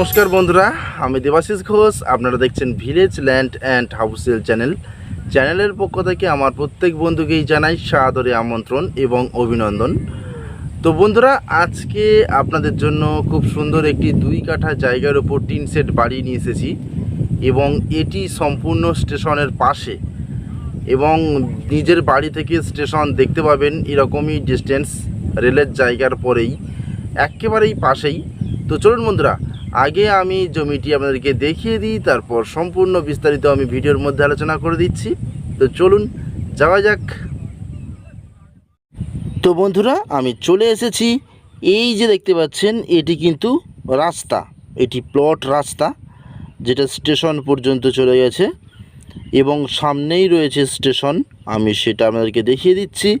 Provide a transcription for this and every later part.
নমস্কার বন্ধুরা, আমি দেবাশিস ঘোষ। আপনারা দেখছেন village land and housel channel চ্যানেলের পক্ষ থেকে আমার প্রত্যেক বন্ধুকেই জানাই সাদরে আমন্ত্রণ এবং অভিনন্দন। তো বন্ধুরা, আজকে আপনাদের জন্য খুব সুন্দর একটি দুই কাঠা জায়গার উপর টিন সেট বাড়ি নিয়ে এসেছি এবং এটি সম্পূর্ণ স্টেশনের পাশে। এবং নিজের বাড়ি থেকে স্টেশন দেখতে পাবেন এরকমই ডিস্টেন্স রেলের জায়গার পরেই, একেবারেই পাশেই। তো চলুন বন্ধুরা আগে আমি জমিটি আপনাদেরকে দেখিয়ে দিই, তারপর সম্পূর্ণ বিস্তারিত আমি ভিডিওর মধ্যে আলোচনা করে দিচ্ছি। তো চলুন, যাওয়া যাক। তো বন্ধুরা, আমি চলে এসেছি। এই যে দেখতে পাচ্ছেন, এটি কিন্তু রাস্তা, এটি প্লট রাস্তা, যেটা স্টেশন পর্যন্ত চলে গেছে এবং সামনেই রয়েছে স্টেশন। আমি সেটা আপনাদেরকে দেখিয়ে দিচ্ছি।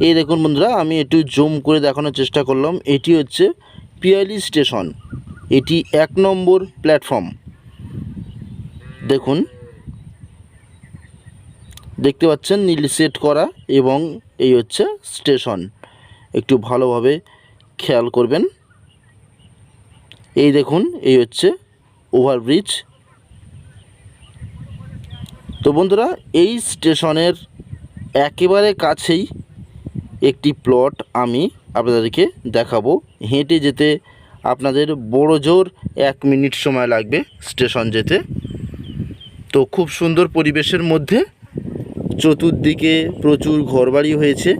এই দেখুন বন্ধুরা, আমি একটু জুম করে দেখানোর চেষ্টা করলাম। এটি হচ্ছে পিয়ালি স্টেশন। এটি এক নম্বর প্ল্যাটফর্ম। দেখুন। দেখতে পাচ্ছেন, নীল সেট করা এবং এই হচ্ছে স্টেশন। একটু ভালোভাবে খেয়াল করবেন। এই দেখুন, এই হচ্ছে ওভারব্রিজ। তো বন্ধুরা, এই স্টেশনের একেবারে কাছেই একটি প্লট আমি আপনাদেরকে দেখাবো। হেঁটে যেতে আপনাদের বড় জোর এক মিনিট সময় লাগবে স্টেশন যেতে। তো খুব সুন্দর পরিবেশের মধ্যে চতুর্দিকে প্রচুর ঘরবাড়ি হয়েছে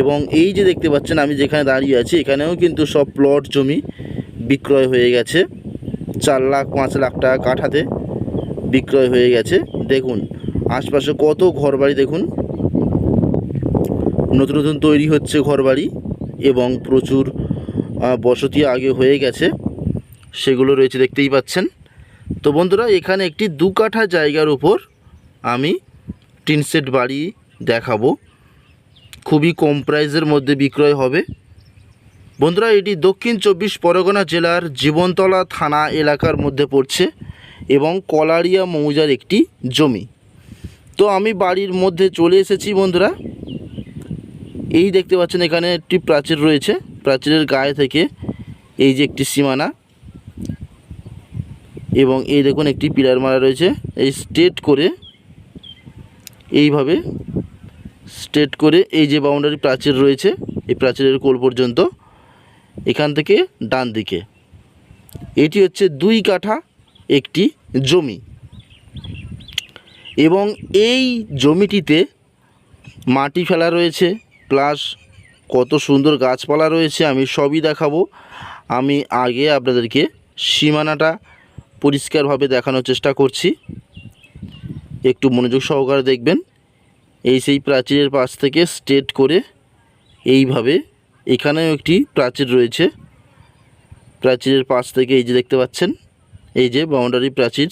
এবং এই যে দেখতে পাচ্ছেন আমি যেখানে দাঁড়িয়ে আছি, এখানেও কিন্তু সব প্লট জমি বিক্রয় হয়ে গেছে। চার লাখ, পাঁচ লাখ টাকা কাঠাতে বিক্রয় হয়ে গেছে। দেখুন, আশপাশে কত ঘরবাড়ি দেখুন। নতুন নতুন তৈরি হচ্ছে ঘরবাড়ি এবং প্রচুর বসতি আগে হয়ে গেছে, সেগুলো রয়েছে, দেখতেই পাচ্ছেন। তো বন্ধুরা, এখানে একটি দু কাঠা জায়গার উপর আমি টিনসেট বাড়ি দেখাবো। খুবই কম প্রাইসের মধ্যে বিক্রয় হবে। বন্ধুরা, এটি দক্ষিণ চব্বিশ পরগনা জেলার জীবনতলা থানা এলাকার মধ্যে পড়ছে এবং কলারিয়া মৌজার একটি জমি। তো আমি বাড়ির মধ্যে চলে এসেছি বন্ধুরা। এই দেখতে পাচ্ছেন, এখানে একটি প্রাচীর রয়েছে। প্রাচীরের গায়ে থেকে এই যে একটি সীমানা এবং এই দেখুন একটি পিলার মারা রয়েছে। এই স্ট্রেট করে এইভাবে স্ট্রেট করে এই যে বাউন্ডারি প্রাচীর রয়েছে, এই প্রাচীরের কোল পর্যন্ত এখান থেকে ডান দিকে। এটি হচ্ছে দুই কাঠা একটি জমি। এবং এই জমিটিতে মাটি ফেলা রয়েছে প্লাস কত সুন্দর গাছপালা রয়েছে, আমি সবই দেখাবো। আমি আগে আপনাদেরকে সীমানাটা পরিষ্কারভাবে দেখানোর চেষ্টা করছি। একটু মনোযোগ সহকারে দেখবেন। এই সেই প্রাচীরের পাশ থেকে স্ট্রেট করে এইভাবে এখানেও একটি প্রাচীর রয়েছে। প্রাচীরের পাশ থেকে এই যে দেখতে পাচ্ছেন, এই যে বাউন্ডারি প্রাচীর,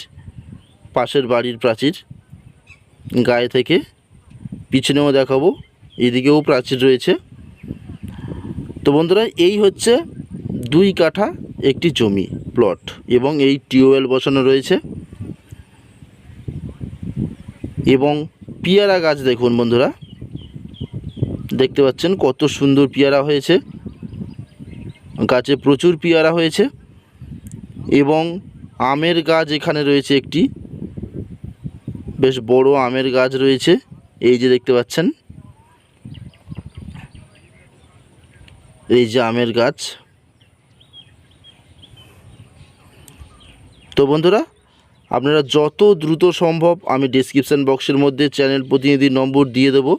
পাশের বাড়ির প্রাচীর গায়ে থেকে। পিছনেও দেখাবো, এদিকেও প্রাচীর রয়েছে। তো বন্ধুরা, এই হচ্ছে দুই কাঠা একটি জমি প্লট এবং এই টিউবওয়েল বসানো রয়েছে। এবং পিয়ারা গাছ দেখুন বন্ধুরা, দেখতে পাচ্ছেন কত সুন্দর পেয়ারা হয়েছে। গাছে প্রচুর পেয়ারা হয়েছে এবং আমের গাছ এখানে রয়েছে একটি। বেশ বড় আমের গাছ রয়েছে, এই যে দেখতে পাচ্ছেন। এই যে আমের গাছ। তো বন্ধুরা, আপনারা যত দ্রুত সম্ভব আমি ডিসক্রিপশান বক্সের মধ্যে চ্যানেল প্রতিনিধির নম্বর দিয়ে দেবো।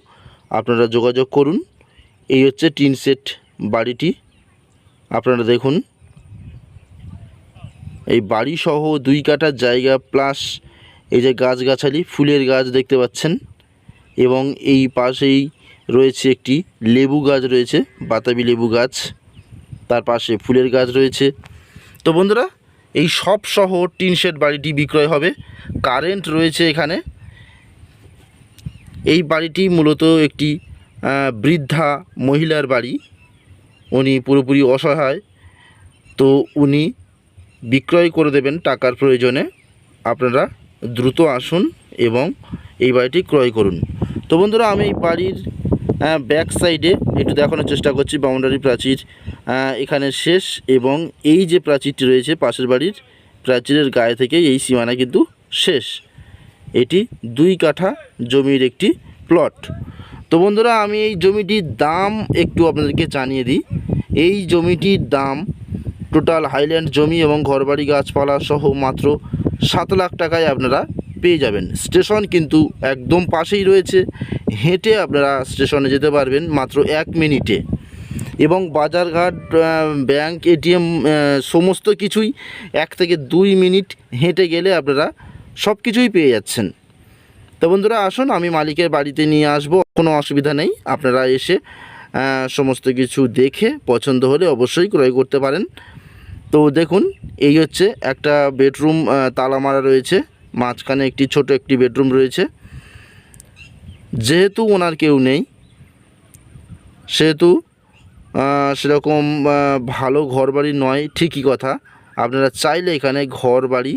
আপনারা যোগাযোগ করুন। এই হচ্ছে টিন সেট বাড়িটি। আপনারা দেখুন। এই বাড়ি সহ দুই কাঠার জায়গা প্লাস এই যে গাছগাছালি, ফুলের গাছ দেখতে পাচ্ছেন। এবং এই পাশেই রয়েছে একটি লেবু গাছ রয়েছে, বাতাবি লেবু গাছ। তার পাশে ফুলের গাছ রয়েছে। তো বন্ধুরা, এই সব সহ টিন শেড বাড়িটি বিক্রয় হবে। কারেন্ট রয়েছে এখানে। এই বাড়িটি মূলত একটি বৃদ্ধা মহিলার বাড়ি। উনি পুরোপুরি অসহায়। তো উনি বিক্রয় করে দেবেন টাকার প্রয়োজনে। আপনারা দ্রুত আসুন এবং এই বাড়িটি ক্রয় করুন। তো বন্ধুরা, আমি এই বাড়ির ব্যাক সাইডে একটু দেখানোর চেষ্টা করছি বাউন্ডারি প্রাচীর এখানে শেষ এবং এই যে প্রাচীরটি রয়েছে পাশের বাড়ির, প্রাচীরের গায়ে থেকে এই সীমানা কিন্তু শেষ। এটি দুই কাঠা জমির একটি প্লট তো বন্ধুরা, আমি এই জমিটির দাম একটু আপনাদেরকে জানিয়ে দিই। এই জমিটির দাম টোটাল হাইল্যান্ড জমি এবং ঘরবাড়ি, গাছপালা সহ মাত্র সাত লাখ টাকায় আপনারা পেয়ে যাবেন। স্টেশন কিন্তু একদম পাশেই রয়েছে। হেঁটে আপনারা স্টেশনে যেতে পারবেন মাত্র এক মিনিটে। এবং বাজারঘাট ব্যাংক, এটিএম সমস্ত কিছুই এক থেকে দুই মিনিট হেঁটে গেলে আপনারা সব কিছুই পেয়ে যাচ্ছেন। তো বন্ধুরা, আসুন, আমি মালিকের বাড়িতে নিয়ে আসব। কোনো অসুবিধা নেই। আপনারা এসে সমস্ত কিছু দেখে পছন্দ হলে অবশ্যই ক্রয় করতে পারেন। তো দেখুন, এই হচ্ছে একটা বেডরুম তালা মারা রয়েছে। মাঝখানে একটি ছোট একটি বেডরুম রয়েছে। যেহেতু ওনার কেউ নেই, সেহেতু সেরকম ভালো ঘর বাড়ি নয়, ঠিকই কথা। আপনারা চাইলে এখানে ঘর বাড়ি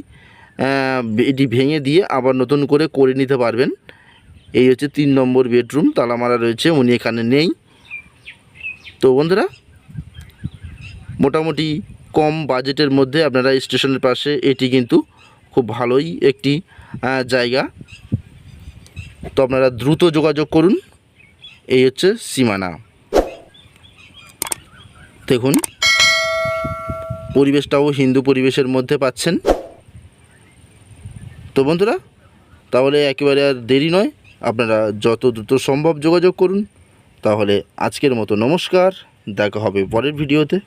এটি ভেঙে দিয়ে আবার নতুন করে করে নিতে পারবেন। এই হচ্ছে তিন নম্বর বেডরুম, তালামারা রয়েছে, উনি এখানে নেই। তো বন্ধুরা, মোটামুটি কম বাজেটের মধ্যে আপনারা স্টেশনের পাশে এটি কিন্তু খুব ভালোই একটি জায়গা। তো আপনারা দ্রুত যোগাযোগ করুন। এই হচ্ছে সীমানা। দেখুন, পরিবেশটাও হিন্দু পরিবেশের মধ্যে পাচ্ছেন। তো বন্ধুরা, তাহলে একেবারে আর দেরি নয়। আপনারা যত দ্রুত সম্ভব যোগাযোগ করুন। তাহলে আজকের মতো নমস্কার। দেখা হবে পরের ভিডিওতে।